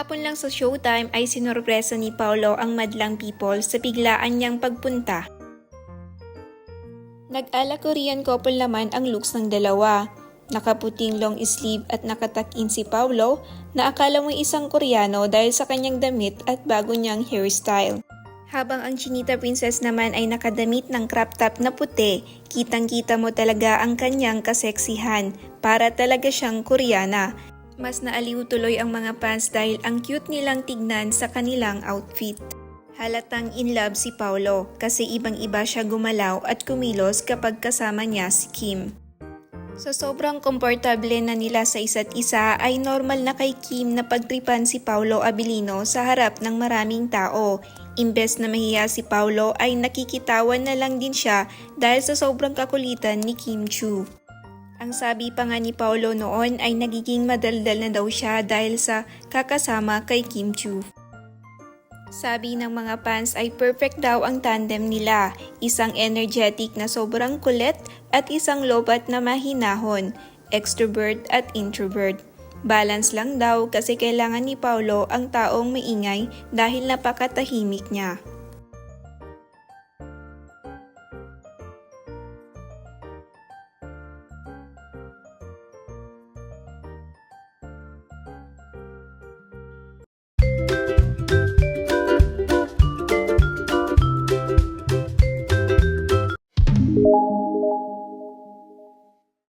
Samantalang sa showtime ay sinorpresa ni Paolo ang madlang people sa biglaan niyang pagpunta. Nag-ala Korean couple naman ang looks ng dalawa. Nakaputing long sleeve at nakatakin si Paulo na akala mo isang Koreano dahil sa kanyang damit at bago niyang hairstyle. Habang ang Chinita Princess naman ay nakadamit ng crop top na puti, kitang-kita mo talaga ang kanyang kaseksihan para talaga siyang Koreana. Mas naaliw tuloy ang mga fans dahil ang cute nilang tignan sa kanilang outfit. Halatang in love si Paulo kasi ibang-iba siya gumalaw at kumilos kapag kasama niya si Kim. Sa sobrang komportable na nila sa isa't isa ay normal na kay Kim na pagtripan si Paulo Abilino sa harap ng maraming tao. Imbes na mahiya si Paulo ay nakikitawan na lang din siya dahil sa sobrang kakulitan ni Kim Chu. Ang sabi pa nga ni Paulo noon ay nagiging madaldal na daw siya dahil sa kakasama kay Kim Chu. Sabi ng mga fans ay perfect daw ang tandem nila, isang energetic na sobrang kulit at isang lobat na mahinahon, extrovert at introvert. Balance lang daw kasi kailangan ni Paulo ang taong maingay dahil napakatahimik niya.